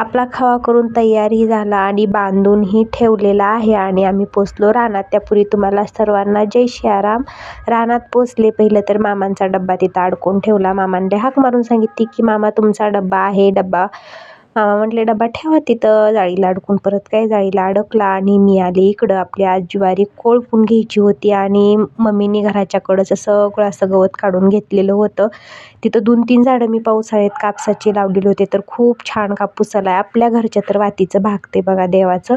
आपला खवा करून तयारही झाला आणि बांधूनही ठेवलेला आहे आणि आम्ही पोचलो रानात. त्यापूर्वी तुम्हाला सर्वांना जय शियाराम. रानात पोचले पहिलं तर मामांचा डब्बा तिथं अडकून ठेवला. मामांनी हाक मारून सांगितली की मामा तुमचा डब्बा आहे डब्बा मामा म्हटले डबा ठेवा तिथं जाळीला अडकून. परत काय जाळीला अडकला आणि मी आले इकडं. आपली आज ज्वारी कोळपून घ्यायची होती आणि मम्मीने घराच्याकडंच सगळं असं गवत काढून घेतलेलं होतं. तिथं दोन तीन झाडं मी पावसाळ्यात कापसाचे लावलेले होते. तर खूप छान कापूस आला आपल्या घरच्या तर वातीचं भागते बघा देवाचं.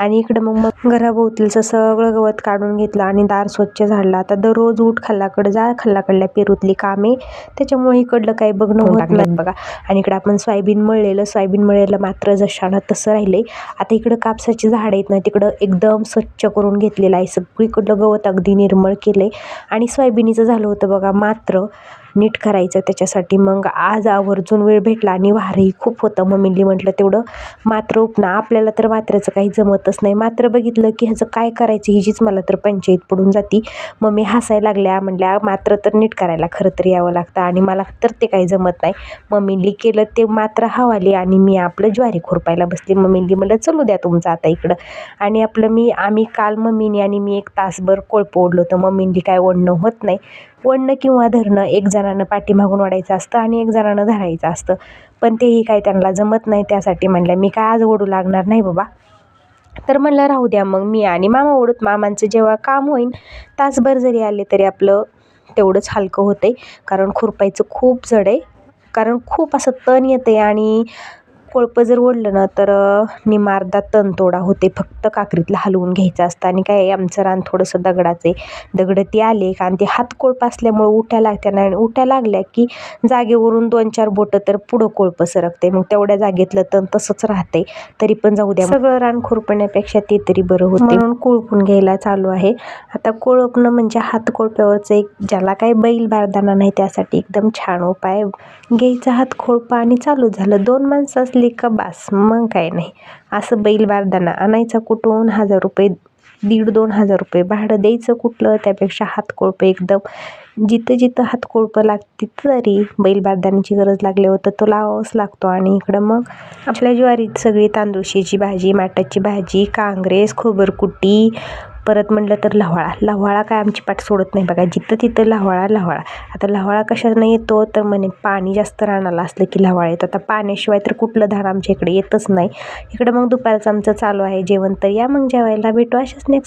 आणि इकडं मग मग घराभोवतीचं सगळं गवत काढून घेतलं आणि दार स्वच्छ झाडलं. आता दररोज उठ खाल्लाकडं जा खाल्लाकडल्या पेरूतली कामे. त्याच्यामुळे इकडलं काही बघणं होत नाही बघा. आणि इकडं आपण सोयाबीन मळलेलं सोयाबीन मळलेलं मात्र जशानं तसं राहिलंय. आता इकडं कापसाची झाडं आहेत ना तिकडं एकदम स्वच्छ करून घेतलेलं आहे. सगळीकडलं गवत अगदी निर्मळ केलंय. आणि सोयाबीनीचं झालं होतं बघा मात्र नीट करायचं त्याच्यासाठी. मग आज आवर्जून वेळ भेटला आणि वारही खूप होतं. मम्मीली म्हटलं तेवढं मात्र उपना आपल्याला तर मात्राचं काही जमतच नाही. मात्र बघितलं की ह्याचं काय करायचं? हिचीच मला तर पंचायत पडून जाती. मम्मी हसायला लागल्या. म्हणल्या मात्र तर नीट करायला खरं तर यावं लागतं आणि मला तर ते काही जमत नाही. मम्मीली केलं ते मात्र हवाली आणि मी आपलं ज्वारी खुरपायला बसली. मम्मीली म्हणलं चलू द्या तुमचं आता इकडं. आणि आपलं मी आम्ही काल मम्मीने आणि मी एक तासभर कोळपं ओढलं होतं. मम्मींनी काय ओढणं होत नाही. ओढणं किंवा धरणं एक जणानं पाठीमागून ओढायचं असतं आणि एक जणानं धरायचं असतं. पण तेही काही त्यांना जमत नाही त्यासाठी म्हणलं मी काय आज ओढू लागणार नाही बाबा. तर म्हणलं राहू द्या मग मी आणि मामा ओढत. मामांचं जेव्हा काम होईन तासभर जरी आले तरी आपलं तेवढंच हलकं होतं आहे कारण खुरपायचं खूप जड आहे. कारण खूप असं तण येतं आहे आणि कोळपं जर ओढलं ना तर निमार्धा अर्धा होते. फक्त काकरीतलं हलवून घ्यायचं असतं आणि काय आमचं रान थोडंसं दगडाचं आहे. दगडं ती आले आणि ते हात कोळपं असल्यामुळं उठ्या लागत्या ना आणि उठ्या लागल्या की जागेवरून दोन चार बोटं तर पुढं कोळपं सरकते मग तेवढ्या जागेतलं तण तसंच राहते तरी पण जाऊ द्या. सगळं रान खुरपण्यापेक्षा ते तरी बरं होतं म्हणून कोळपून घ्यायला चालू आहे. आता कोळपणं म्हणजे हात कोळप्यावरचं एक ज्याला काही बैल बारदाना नाही त्यासाठी एकदम छान उपाय. घ्यायचा हात खोळपा आणि चालू झालं. दोन माणसं असली का बास मग काय नाही. असं बैल बारदाना आणायचा कुठून? हजार रुपये दीड दोन हजार रुपये. भाडं द्यायचं कुठलं? त्यापेक्षा हातकोळपं एकदम. जिथं जिथं हातकोळपं लागते तरी बैल बारदाण्याची गरज लागल्यावर तर तो लावावाच लागतो. आणि इकडं मग आपल्या ज्वारीत सगळी तांदूळशीची भाजी माटाची भाजी कांग्रेस खोबरकुटी परत म्हटलं तर लव्हाळा. लव्हाळा काय आमची पाठ सोडत नाही बघा. जिथं तिथं लव्हाळा लव्हाळा. आता लव्हाळा कशानं येतो तर म्हणे पाणी जास्त रानाला असलं की लव्हाळा येतो. आता पाण्याशिवाय तर कुठलं धान आमच्या इकडे येतच नाही. इकडं मग दुपारचं आमचं चालू आहे जेवण तर या मग जेवायला भेटू अशाच नेक्स्ट